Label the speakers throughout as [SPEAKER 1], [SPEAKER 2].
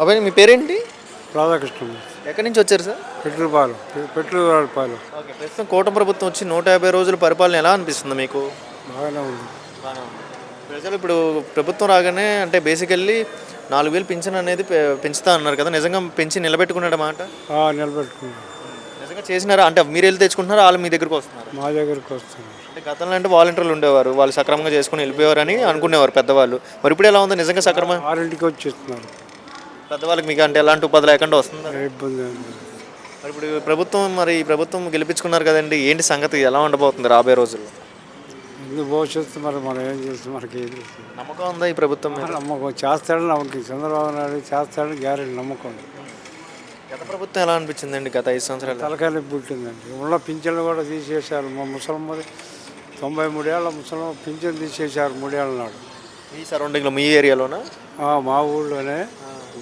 [SPEAKER 1] అబ్బాయి మీ పేరేంటి?
[SPEAKER 2] రాధాకృష్ణ
[SPEAKER 1] ఎక్కడి నుంచి వచ్చారు సార్?
[SPEAKER 2] పెట్రోపాలు పెట్రోపాలు
[SPEAKER 1] ఓకే ప్రస్తుతం కూటమి ప్రభుత్వం వచ్చి నూట యాభై రోజుల పరిపాలన ఎలా అనిపిస్తుంది మీకు?
[SPEAKER 2] బాగానే ఉంది.
[SPEAKER 1] ప్రజలు ఇప్పుడు ప్రభుత్వం రాగానే అంటే బేసికల్లీ నాలుగు వేలు పింఛన్ అనేది పెంచుతా అన్నారు కదా నిజంగా పెంచి నిలబెట్టుకున్నాడు మాట?
[SPEAKER 2] ఆ, నిలబెట్టుకున్నాం
[SPEAKER 1] నిజంగా చేసినారా? అంటే మీరు వెళ్ళి తెచ్చుకుంటున్నారా? వాళ్ళు మీ దగ్గరకు వస్తున్నారు?
[SPEAKER 2] మా దగ్గరికి వస్తున్నారు.
[SPEAKER 1] అంటే గతంలో అంటే వాలంటీర్లు ఉండేవారు వాళ్ళు సక్రమంగా చేసుకుని వెళ్ళిపోయేవారు అని అనుకునేవారు పెద్దవాళ్ళు. మరి ఇప్పుడు ఎలా ఉంది? నిజంగా సక్రమంగా
[SPEAKER 2] ఆరింటికి వచ్చేస్తున్నారు.
[SPEAKER 1] పెద్దవాళ్ళకి మీకు అంటే ఎలాంటి ఉపాధి లేకుండా వస్తుందా?
[SPEAKER 2] ఇబ్బంది.
[SPEAKER 1] మరి ఇప్పుడు ప్రభుత్వం మరి ఈ ప్రభుత్వం గెలిపించుకున్నారు కదండి ఏంటి సంగతి? ఎలా ఉండబోతుంది రాబోయే రోజుల్లో?
[SPEAKER 2] ముందు భవిష్యత్తు మరి మనం ఏం చేస్తాం మనకి ఏం తెలుస్తుంది
[SPEAKER 1] నమ్మకం ఉందా ఈ ప్రభుత్వం మీద?
[SPEAKER 2] నమ్మకం చేస్తాడని నమ్మకం. చంద్రబాబు నాయుడు చేస్తాడని గ్యారెంటీ నమ్మకం.
[SPEAKER 1] గత ప్రభుత్వం ఎలా అనిపించిందండి గత ఐదు సంవత్సరాలు?
[SPEAKER 2] తలకాయలు పుట్టిందండి. ఉన్న పింఛన్లు కూడా తీసేశారు. మా ముసలమ్మది తొంభై మూడేళ్ళ ముసలమ్మ పింఛన్ తీసేశారు మూడేళ్ళ నాడు.
[SPEAKER 1] మీ సరౌండింగ్లో మీ ఏరియాలోనా?
[SPEAKER 2] ఆ, మా ఊళ్ళోనే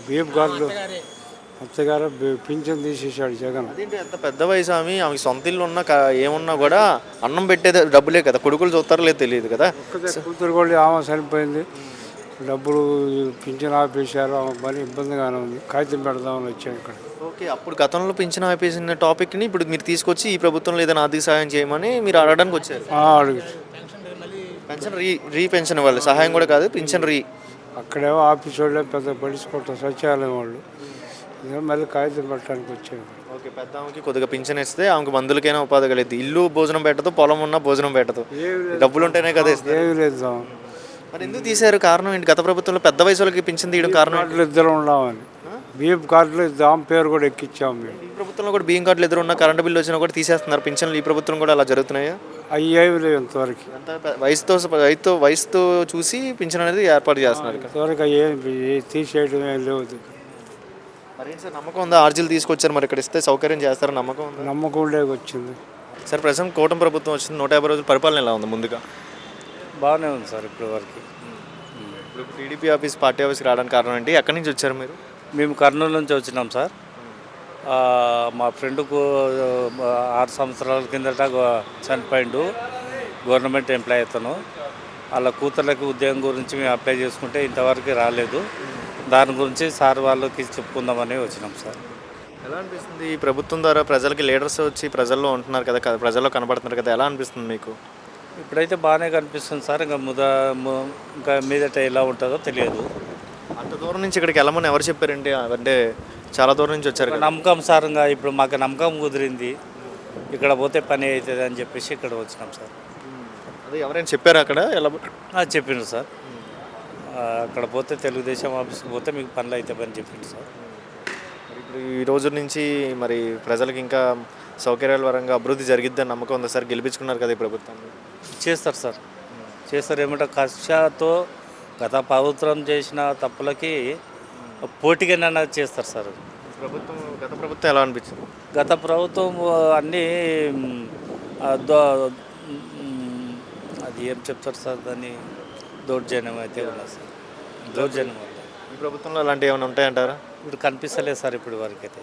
[SPEAKER 2] బీఎఫ్ గార్డులు అత్తగారు పింఛన్ తీసేశాడు జగన్.
[SPEAKER 1] అదేంటి ఎంత పెద్ద వయసు ఆమె ఆమె సొంత ఇల్లు ఉన్నా ఏమున్నా కూడా అన్నం పెట్టేది డబ్బులే కదా. కొడుకులు చూస్తారో లేదు తెలియదు కదా.
[SPEAKER 2] కూతురు కూడా ఆమె చనిపోయింది. డబ్బులు పింఛన్ ఆపేశారు మరి ఇబ్బందిగానే ఉంది. కాగితం పెడదామని వచ్చాను ఇక్కడ.
[SPEAKER 1] ఓకే అప్పుడు గతంలో పెంచిన ఆపేసిన టాపిక్ని ఇప్పుడు మీరు తీసుకొచ్చి ఈ ప్రభుత్వంలో ఏదైనా ఆర్థిక సహాయం చేయమని మీరు అడగడానికి వచ్చారు.
[SPEAKER 2] అడుగు
[SPEAKER 1] పెన్షన్ రీ రీ పెన్షన్ వాళ్ళు సహాయం కూడా కాదు పెన్షన్ రీ.
[SPEAKER 2] అక్కడేమో ఆఫీస్ వాళ్ళే పెద్ద పడిచిపోతారు సచివాలయం వాళ్ళు. మళ్ళీ కాగితం పెట్టడానికి వచ్చాను
[SPEAKER 1] ఓకే పెద్ద ఆమెకి కొద్దిగా పింఛన్ ఇస్తే ఆమెకి మందులకైనా ఉపాధి కలిగింది. ఇల్లు భోజనం పెట్టదు పొలం ఉన్నా భోజనం పెట్టదు. డబ్బులు ఉంటేనే కదా ఇస్తారు.
[SPEAKER 2] ఏమి లేదు.
[SPEAKER 1] మరి ఎందుకు తీశారు? కారణం ఏంటి? గత ప్రభుత్వంలో పెద్ద వయసు వాళ్ళకి పింఛన్ తీయడం కారణం
[SPEAKER 2] ఇద్దరు ఉన్నామని. బీఎఫ్ కార్డులు ఆమె పేరు కూడా ఎక్కించాము మేము.
[SPEAKER 1] ఈ ప్రభుత్వంలో కూడా బియ్యం కార్డులు ఎదురు ఉన్న కరెంట్ బిల్లు వచ్చినా కూడా తీసేస్తున్నారు. పింఛన్లు ఈ ప్రభుత్వం కూడా అలా జరుగుతున్నాయా?
[SPEAKER 2] ఏమి లేవు ఇంతవరకు.
[SPEAKER 1] అంతా వయసుతో వయసుతో వయసుతో చూసి పింఛన్ అనేది ఏర్పాటు చేస్తున్నారు.
[SPEAKER 2] ఇంతవరకు ఏ- తీసేయడం ఏం లేవు
[SPEAKER 1] మరి సార్ నమ్మకం ఉందా? ఆర్జీలు తీసుకొచ్చారు మరి ఇక్కడ ఇస్తే సౌకర్యం చేస్తారని నమ్మకం ఉందా?
[SPEAKER 2] నమ్మకం లేక వచ్చింది.
[SPEAKER 1] సార్ ప్రజెంట్ కూటమి ప్రభుత్వం వచ్చింది. నూట యాభై రోజుల పరిపాలన ఎలా ఉంది ముందుగా?
[SPEAKER 3] బాగానే ఉంది సార్ ఇప్పటి వరకు
[SPEAKER 1] ఇప్పుడు టీడీపీ ఆఫీస్ పార్టీ ఆఫీస్కి రావడానికి కారణం ఏంటి? ఎక్కడి నుంచి వచ్చారు మీరు?
[SPEAKER 3] మేము కర్నూలు నుంచి వచ్చినాం సార్. మా ఫ్రెండ్కు ఆరు సంవత్సరాల కిందట చనిపోయిండు. గవర్నమెంట్ ఎంప్లాయ్ అతను. వాళ్ళ కూతుర్లకి ఉద్యోగం గురించి మేము అప్లై చేసుకుంటే ఇంతవరకు రాలేదు. దాని గురించి సార్ వాళ్ళకి చెప్పుకుందామని వచ్చినాం సార్.
[SPEAKER 1] ఎలా అనిపిస్తుంది? ఈ ప్రభుత్వం ద్వారా ప్రజలకి లీడర్స్ వచ్చి ప్రజల్లో ఉంటున్నారు కదా కదా ప్రజల్లో కనబడుతున్నారు కదా ఎలా అనిపిస్తుంది మీకు?
[SPEAKER 3] ఇప్పుడైతే బాగానే కనిపిస్తుంది సార్. ఇంకా ముద ఇంకా మీదట ఎలా ఉంటుందో తెలియదు.
[SPEAKER 1] అంత దూరం నుంచి ఇక్కడికి వెళ్ళమని ఎవరు చెప్పారండి? అంటే చాలా దూరం నుంచి వచ్చారు
[SPEAKER 3] నమ్మకం సార్ ఇంకా ఇప్పుడు మాకు నమ్మకం కుదిరింది. ఇక్కడ పోతే పని అవుతుంది అని చెప్పేసి ఇక్కడ వచ్చినాం సార్.
[SPEAKER 1] అదే ఎవరైనా చెప్పారు అక్కడ? ఎలా
[SPEAKER 3] చెప్పిండ్రు సార్. అక్కడ పోతే తెలుగుదేశం ఆఫీస్కి పోతే మీకు పనులు అవుతాయి అని చెప్పిండు సార్.
[SPEAKER 1] ఇప్పుడు ఈ రోజు నుంచి మరి ప్రజలకు ఇంకా సౌకర్యాల పరంగా అభివృద్ధి జరిగిద్దని నమ్మకం ఉంది సార్? గెలిపించుకున్నారు కదా ఈ ప్రభుత్వాన్ని
[SPEAKER 3] చేస్తారు సార్. చేస్తారు ఏమంటే కక్షతో గత ప్రభుత్వం చేసిన తప్పులకి పోటీగానే చేస్తారు సార్.
[SPEAKER 1] ప్రభుత్వం గత ప్రభుత్వం ఎలా అనిపించింది?
[SPEAKER 3] గత ప్రభుత్వం అన్నీ అది ఏం చెప్తారు సార్ దాన్ని? దౌర్జన్యం అయితే ఉన్నది సార్. దౌర్జన్యం
[SPEAKER 1] ఈ ప్రభుత్వంలో అలాంటివి ఏమైనా ఉంటాయంటారా?
[SPEAKER 3] ఇప్పుడు కనిపిస్తలేదు సార్ ఇప్పుడు వరకు అయితే